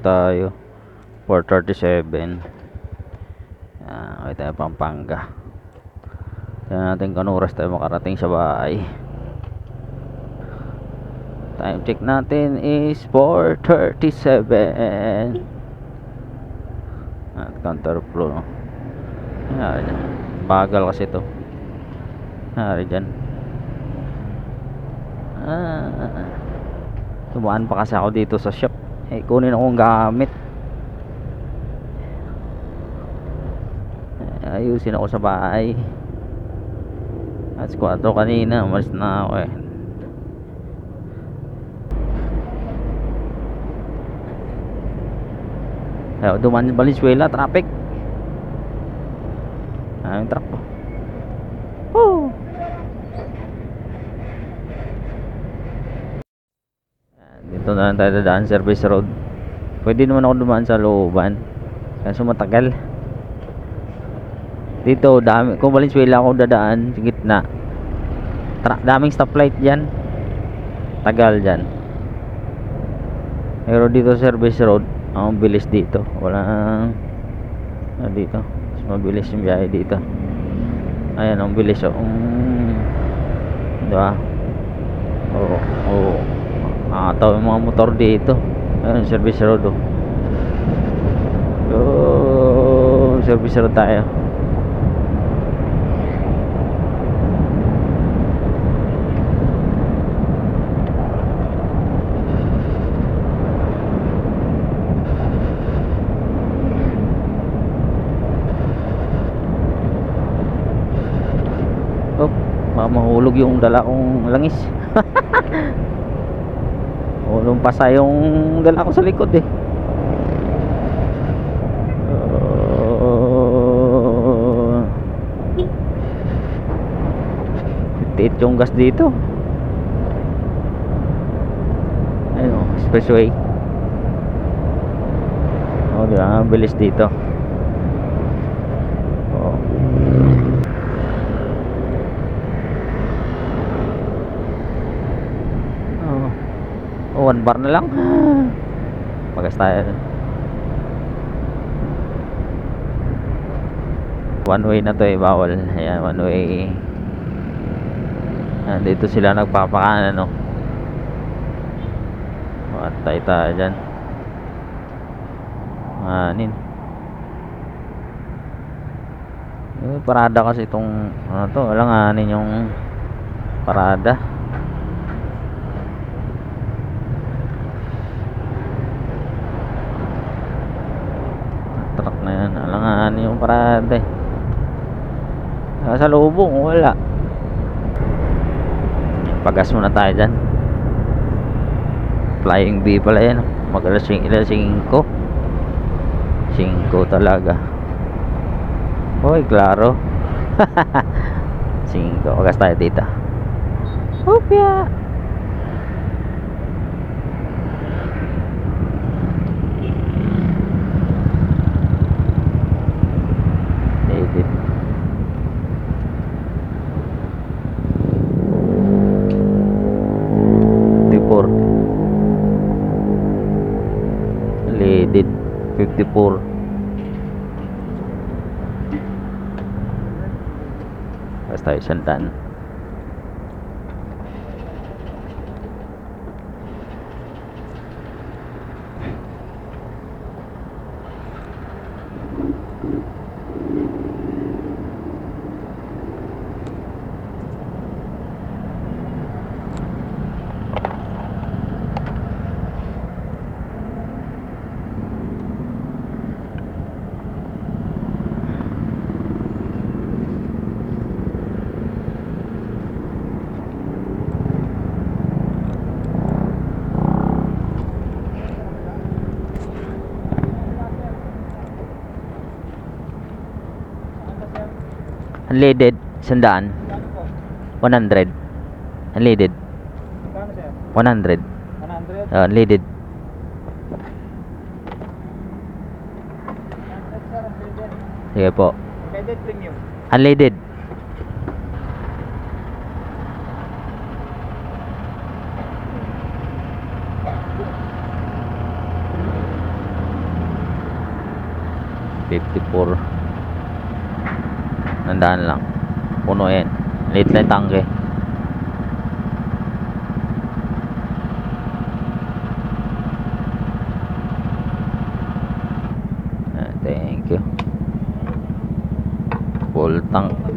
tayo. 437 yan okay tayo Pampanga. Tignan natin kung oras tayo makarating sa bahay. Time check natin is 437 at counterflow no? Yan, bagal kasi to. Hari dyan. Ah, Tumaan pa kasi ako dito sa shop Eh kunin akong gamit. Eh, Ayusin ako sa bahay. Alas 4 kanina Umalis na ako eh. Ayaw dumaan sa Valenzuela Traffic. Yung truck. po Woo! Yan, Dito na lang tayo dadaan service road. Pwede naman ako dumaan sa looban. Kaso matagal. Dito dami Kung Valenzuela ako dadaan Sa gitna Tra Daming stoplight dyan. Tagal dyan. Pero dito service road Ang bilis dito. Walang ah, Dito. Mas mabilis yung biyahe dito. Ayan ang bilis oh. Mm. Diba Oo Oo Nakakatawa yung mga motor dito Ayun service road oh Oh, service road tayo. Oh, mahulog yung dala kong langis. Hulong pa sa yung dala ko sa likod eh. Tiit yung gas dito. Ayun oh, expressway. Oh, di ba? Bilis dito. 1 bar na lang. Magas tayo. One way na to eh bawal. Ayan one way. Ayan, dito sila nagpapakanan no matay tayo dyan. Anin. Eh, parada kasi itong ano to walang anin yung parada. Parada eh sa lubong wala. Pagas muna tayo dyan. Flying B pala yan. Magalas yung ilan 5 5 talaga. Hoy, klaro. 5 pagas tayo dito Hopya 54 basta isang taan Unleaded, sandaan. 100. Unleaded. Kano sir? 100. 100? Uh, unleaded. Sige po. Guided premium. Unleaded. 54 nandaan lang. Puno yan late na tangke. Ah, thank you. Full tank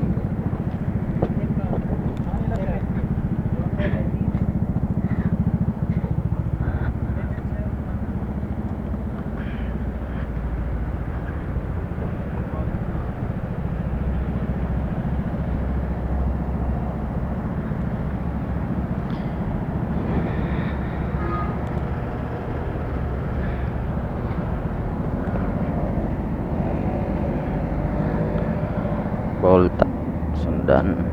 done.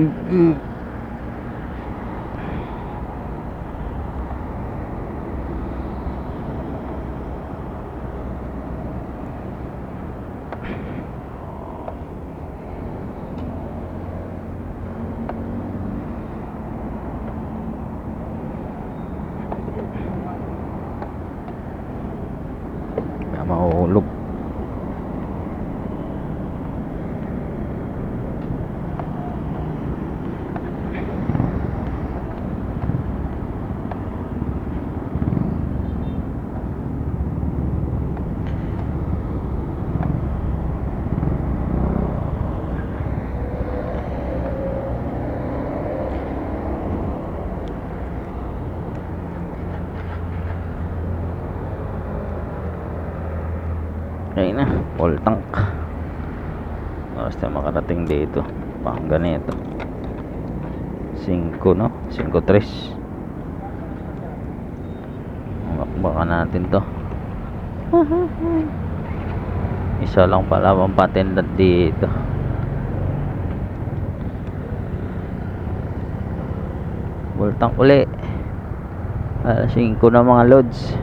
Mm-mm. Kaya mahulog Ayun na, full tank. Oras tayo makarating dito. Pang ganito. 5 no? 5-3. Bakbakan natin to. Isa lang pala ang patendant dito. Full tank uli. Alas 5 na mga loads.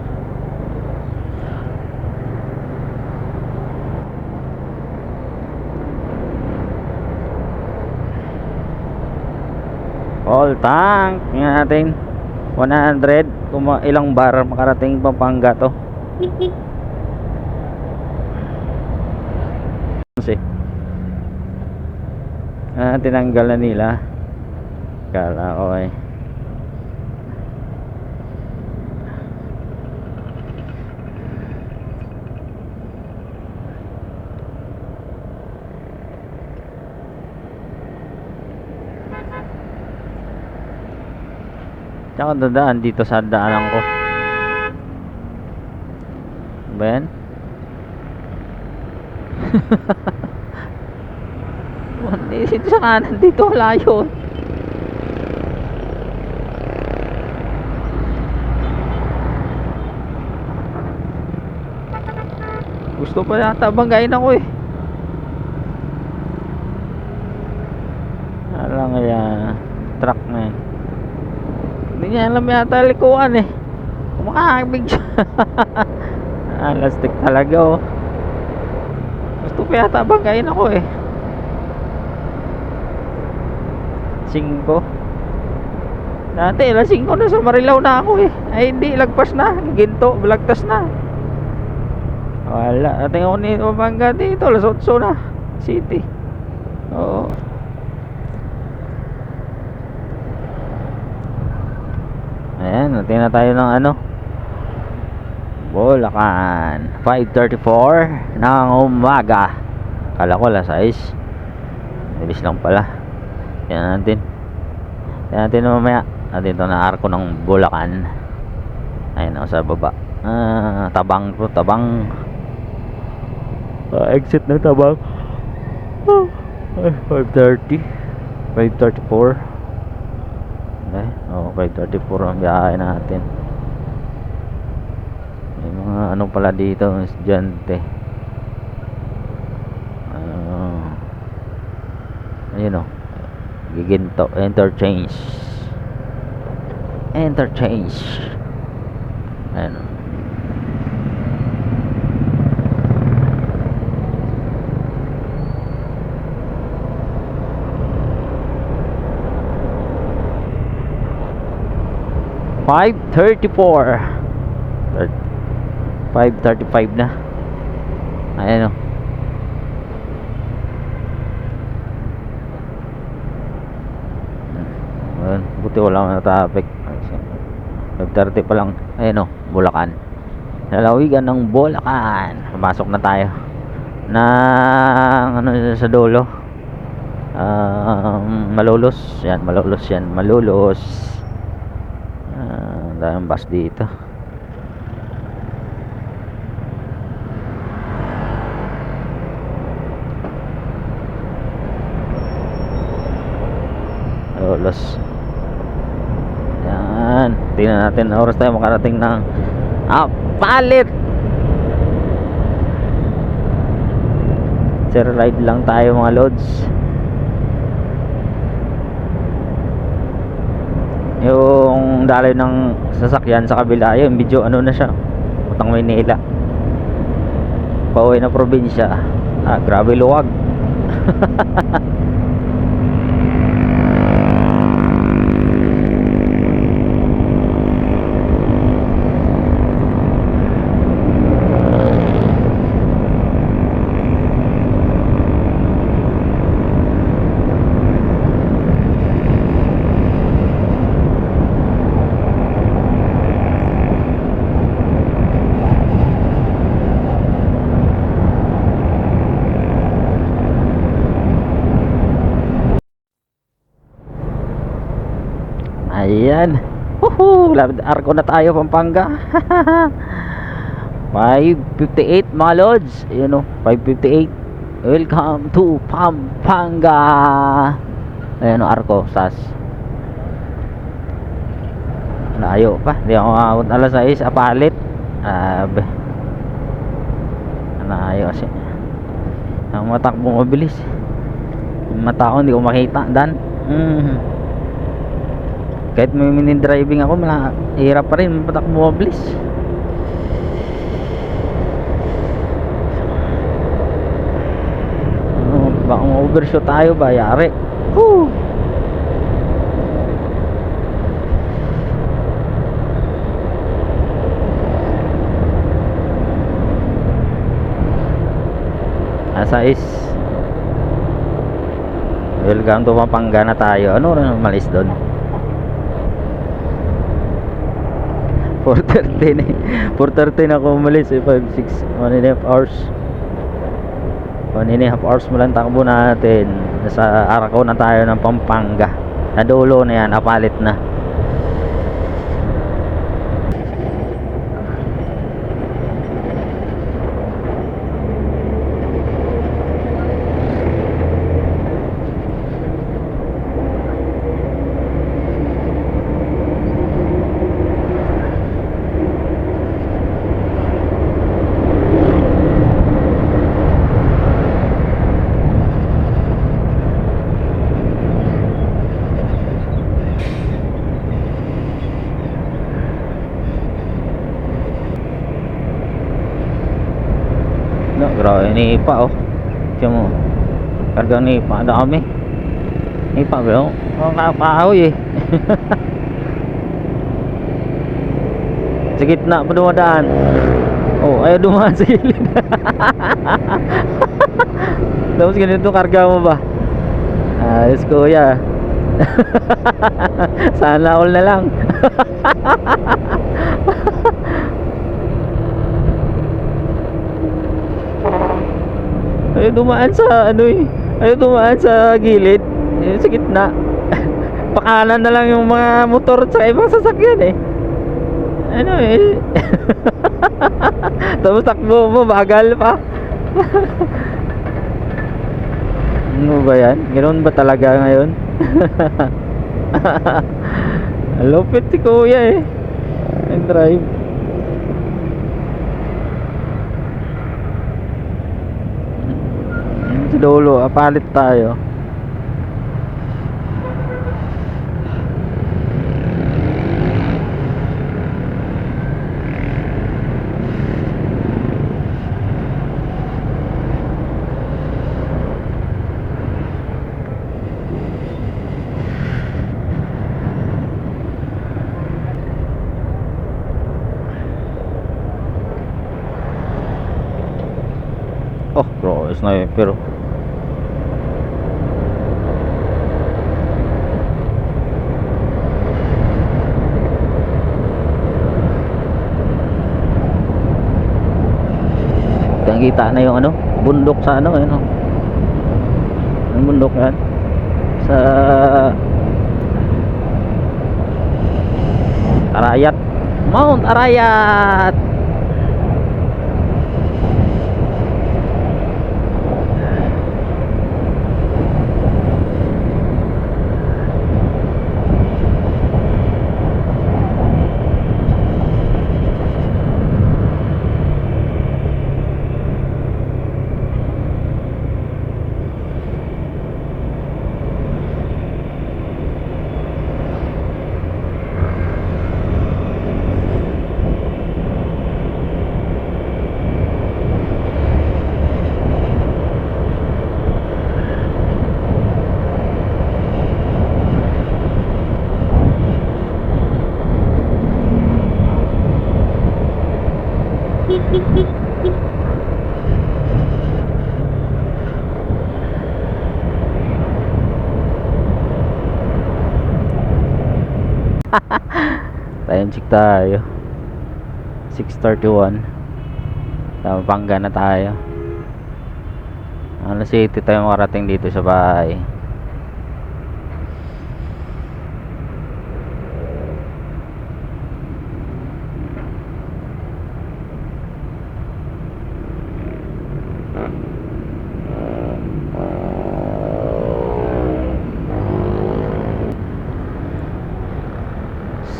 All tank. Tingnan natin. 100. Kung ilang bar makarating Pampanga to. Kasi. Ah, tinanggal na nila. Kala ko Tsaka dadaan dito sa daanan ko. Ba yan? Dito sa kanan dito layo. Gusto pa yata banggain ako eh. Alam kaya truck na yan. Hindi niya alam yata likuan eh. Kumakabig siya. ah, lastik talaga oh. Gusto pa yata banggain ako eh. Singko. Dati, alas 5 na sa Marilao na ako eh. Ay hindi, lagpas na. Ginto, balagtas na. Wala. Nating ako ni Mabangga dito. Alas 8 na. City. Oo. Ayan, natin na tayo ng ano. Bulacan. 5.34 ng umaga. Kala ko alas 6. Bilis lang pala. Yan natin. Yan natin mamaya. Natin ito na arko ng Bulacan. Ayun ako sa baba. Ah, tabang to, tabang. Ah, exit ng tabang. Ay, 5.30. 5.34. Okay, oh, 5.34 ang biyahe natin. May mga ano pala dito, estudyante. Ah. ayun o. Giginto, interchange. Interchange. Ayan o. Five thirty-four. Five thirty-five na. Ayan o. Ayan, buti wala na traffic. 5.30 pa lang. Ayan o, Bulacan. Lalawigan ng Bulacan. Pumasok na tayo. Na ano sa dulo. Um, malulos. Yan, malulos yan. Malulos. Daming bus dito. Malulos. Yan. Tingnan natin na oras tayo makarating ng ah, palit. Zero ride lang tayo mga loads. Yung daloy ng sasakyan sa kabila, yun medyo ano na siya. Utang Maynila. Pauwi na probinsya. Ah, grabe luwag. Ayan. Lapit arko na tayo Pampanga. 558 mga lods. Ayan o, 558. Welcome to Pampanga. Ayan o, arko, sas. Layo pa. Hindi ako makakot alas 6. Apalit. Abe. Layo kasi. Ang matakbo mabilis. Yung mata ko hindi ko makita. Dan. Mm kahit may mini driving ako mala hirap pa rin patakbo mabilis ano, baka ma-overshoot tayo ba yari Woo! asa is? Welcome to Pampanga na tayo. Ano na malis doon 4.30 na eh. 4.30 na ako umalis eh 5, 6, 1 and a half hours. 1 and a half hours mo lang takbo natin. Nasa Arako na tayo ng Pampanga. Na dulo na yan apalit na No, grabe ni pa oh. Tiyan mo. Kargang ni pa dami. Ni pa bro. Ang kahoy eh. sa gitna pa dumadaan. Oh, ayaw dumaan sa gilid. Tapos ganito karga mo ba? Ayos kuya. Sana all na lang. Ayaw dumaan sa ano eh. Ayaw dumaan sa gilid. Eh, sa gitna. Pakanan na lang yung mga motor saka ibang sasakyan eh. Ano eh. Tapos takbo mo, bagal pa. ano ba yan? Ganoon ba talaga ngayon? Lupit si kuya eh. Ang drive. Lolo, apalit tayo. Oh, bro, sniper. Kitang kita na yung ano, bundok sa ano, ano. Ang bundok yan. Sa Arayat. Mount Arayat. Time check tayo. 6.31. Pampanga na tayo. Alas 7 tayo makarating dito sa bahay.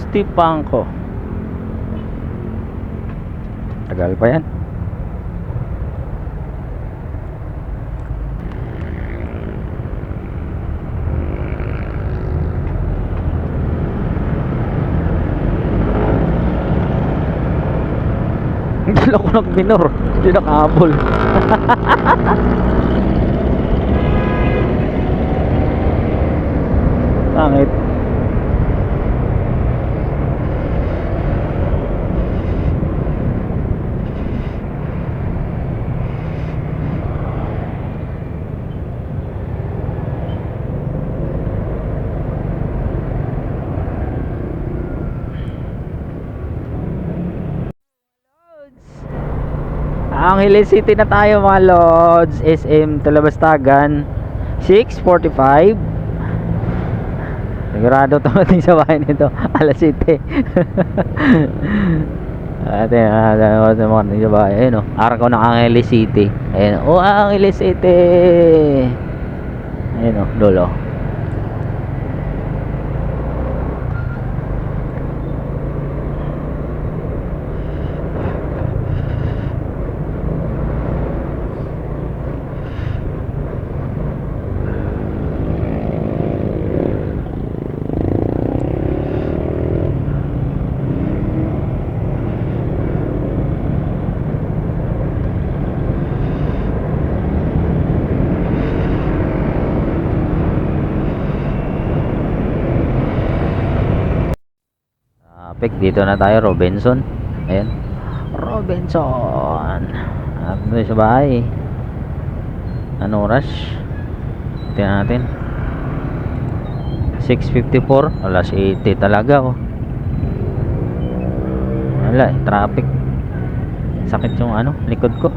Stipanko. Tagal pa yan. Hindi ako nag-minor. Hindi nakahabol. Angeles City na tayo mga lods SM Talabastagan 6.45 Sigurado tumating sa bahay nito. Alas 7 Ate, ano sa nito sa bahay Ayun o, araw ko ng Angeles City. Ayun o, oh, Angeles City. Ayun o, lolo Traffic dito na tayo Robinson. Ayan. Robinson. At doon sa bahay. Ano oras? Tingnan natin. 6.54. Alas 80 talaga oh. Wala, eh, traffic. Sakit yung ano, likod ko.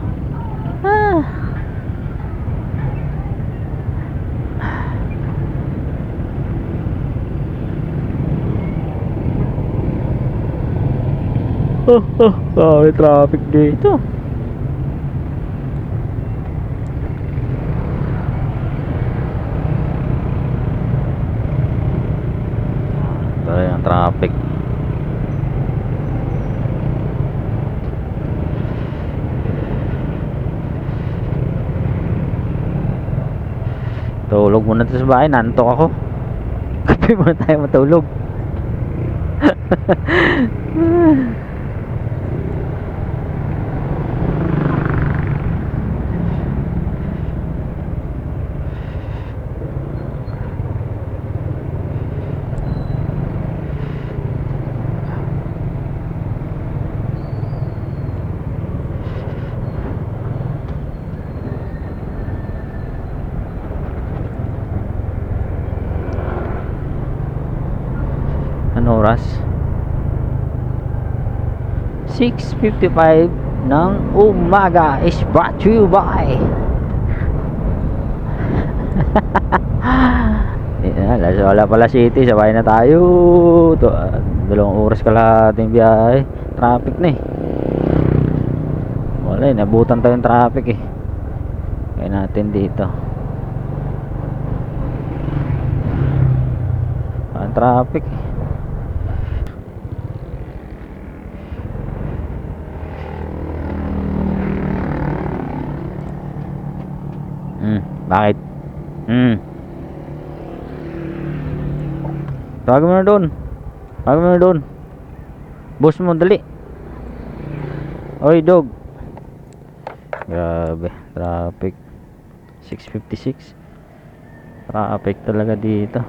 Oh, oh, oh, may traffic dito. Ito yung traffic. Tulog muna tayo sa bahay, nantok ako. Kape muna tayo matulog. Ano oras? 6.55 ng umaga is brought to you by Yan, alas wala pala city, sabay na tayo. To, ah, dalawang oras kalahating biyahe. Traffic na eh. Wala eh, nabutan tayong traffic eh. Kaya natin dito. Ang traffic eh. Hmm, bakit? Hmm. Tawagin mo na doon. Tawagin mo na doon. Boss mo, dali. Oy, dog. Grabe, traffic. 656. Traffic talaga dito.